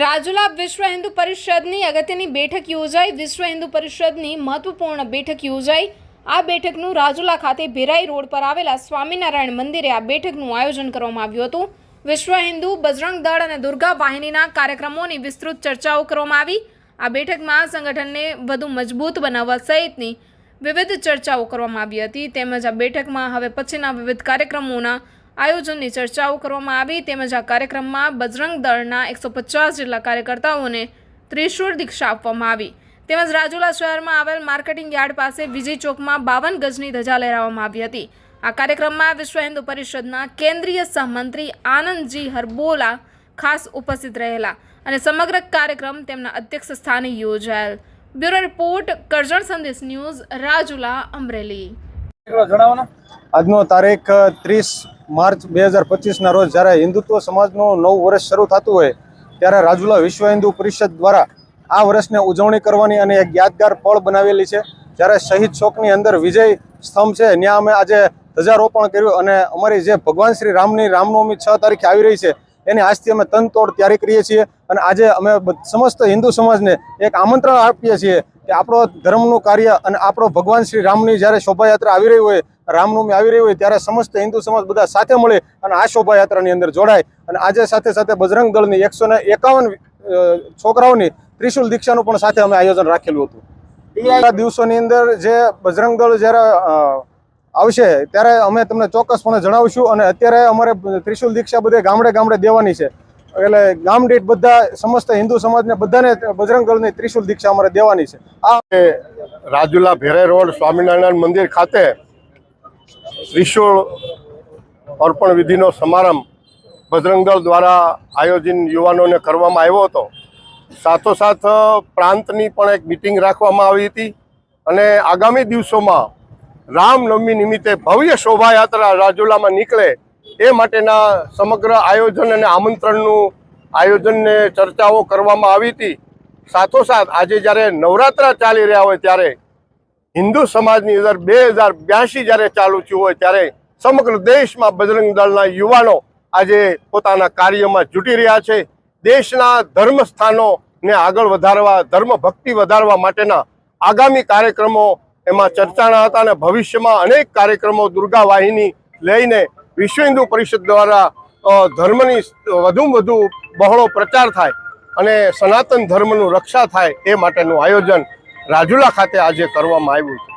વિશ્વ હિન્દુ પરિષદની અગત્યની બેઠક યોજાઈ. વિશ્વ હિન્દુ પરિષદની મહત્વપૂર્ણ બેઠક યોજાઈ. આ બેઠકનું રાજુલા ખાતે ભેરાઈ રોડ પર આવેલા સ્વામિનારાયણ મંદિરે આ બેઠકનું આયોજન કરવામાં આવ્યું હતું. વિશ્વ હિન્દુ, બજરંગ દળ અને દુર્ગા વાહિનીના કાર્યક્રમોની વિસ્તૃત ચર્ચાઓ કરવામાં આવી. આ બેઠકમાં સંગઠનને વધુ મજબૂત બનાવવા સહિતની વિવિધ ચર્ચાઓ કરવામાં આવી હતી. તેમજ આ બેઠકમાં હવે પછીના વિવિધ કાર્યક્રમોના આયોજનની ચર્ચાઓ કરવામાં આવી તેમજ આ કાર્યક્રમમાં બજરંગ દળના એકસો પચાસ જેટલા કાર્યકર્તાઓને ત્રિશુળ દીક્ષા આપવામાં આવી. તેમજ રાજુલા શહેરમાં આવેલ માર્કેટિંગ યાર્ડ પાસે વિજય ચોકમાં બાવન ગજની ધજા લહેરાવવામાં આવી હતી. આ કાર્યક્રમમાં વિશ્વ હિન્દુ પરિષદના કેન્દ્રીય સહમંત્રી આનંદજી હરબોલા ખાસ ઉપસ્થિત રહેલા અને સમગ્ર કાર્યક્રમ તેમના અધ્યક્ષ સ્થાને યોજાયેલ. બ્યુરો રિપોર્ટ કરજણ સંદેશ ન્યૂઝ રાજુલા અમરેલી. આજનો તારીખ ત્રીસ માર્ચ બે હજાર પચીસના રોજ જ્યારે હિન્દુત્વ સમાજનું નવું વર્ષ શરૂ થતું હોય, ત્યારે રાજુલા વિશ્વ હિન્દુ પરિષદ દ્વારા આ વર્ષને ઉજવણી કરવાની અને એક યાદગાર પળ બનાવેલી છે. જ્યારે શહીદ ચોકની અંદર વિજય સ્તંભ છે, ત્યાં અમે આજે ધ્વજારોપણ કર્યું અને અમારી જે ભગવાન શ્રી રામની રામનવમી છ તારીખે આવી રહી છે, એની આજથી અમે તનતોડ તૈયારી કરીએ છીએ અને આજે અમે સમસ્ત હિન્દુ સમાજને એક આમંત્રણ આપીએ છીએ કે આપણો ધર્મનું કાર્ય અને આપણો ભગવાન શ્રી રામની જ્યારે શોભાયાત્રા આવી રહી હોય રામનવમી આવી રહી હોય ત્યારે સમસ્ત હિન્દુ સમાજ બધા સાથે મળે અને આ શોભાયાત્રાની અંદર જોડાય. અને આજે સાથે સાથે બજરંગ દળની એકસો એકાવન છોકરાઓની ત્રિશુલ દીક્ષાનું પણ સાથે અમે આયોજન રાખેલું હતું. આ દિવસોની અંદર જે બજરંગ દળ જ્યારે આવશે ત્યારે અમે તમને ચોક્કસપણે જણાવશું અને અત્યારે અમારે ત્રિશુલ દીક્ષા બધે ગામડે ગામડે દેવાની છે. એટલે ગામ દીઠ બધા સમસ્ત હિન્દુ સમાજને બધાને બજરંગ દળની ત્રિશુલ દીક્ષા અમારે દેવાની છે. આ રાજુલા ભેરે રોડ સ્વામિનારાયણ મંદિર ખાતે ત્રિશુળ અર્પણ વિધિનો સમારંભ ભજરંગદળ દ્વારા આયોજન યુવાનોને કરવામાં આવ્યો હતો. સાથોસાથ પ્રાંતની પણ એક મિટિંગ રાખવામાં આવી હતી અને આગામી દિવસોમાં રામનવમી નિમિત્તે ભવ્ય શોભાયાત્રા રાજુલામાં નીકળે એ માટેના સમગ્ર આયોજન અને આમંત્રણનું આયોજનને ચર્ચાઓ કરવામાં આવી હતી. સાથોસાથ આજે જ્યારે નવરાત્રા ચાલી રહ્યા હોય ત્યારે હિન્દુ સમાજની અંદર બે હજાર બ્યાસી જ્યારે ચાલુ થયું હોય ત્યારે સમગ્ર દેશમાં બજરંગ દળના યુવાનો આજે પોતાના કાર્યમાં જૂટી રહ્યા છે. દેશના ધર્મ સ્થાનોને આગળ વધારવા ધર્મ ભક્તિ વધારવા માટેના આગામી કાર્યક્રમો એમાં ચર્ચાના હતા અને ભવિષ્યમાં અનેક કાર્યક્રમો દુર્ગા વાહિની લઈને વિશ્વ હિન્દુ પરિષદ દ્વારા ધર્મની વધુમાં વધુ બહોળો પ્રચાર થાય અને સનાતન ધર્મનું રક્ષા થાય એ માટેનું આયોજન રાજુલા ખાતે આજે કરવામાં આવ્યું છે.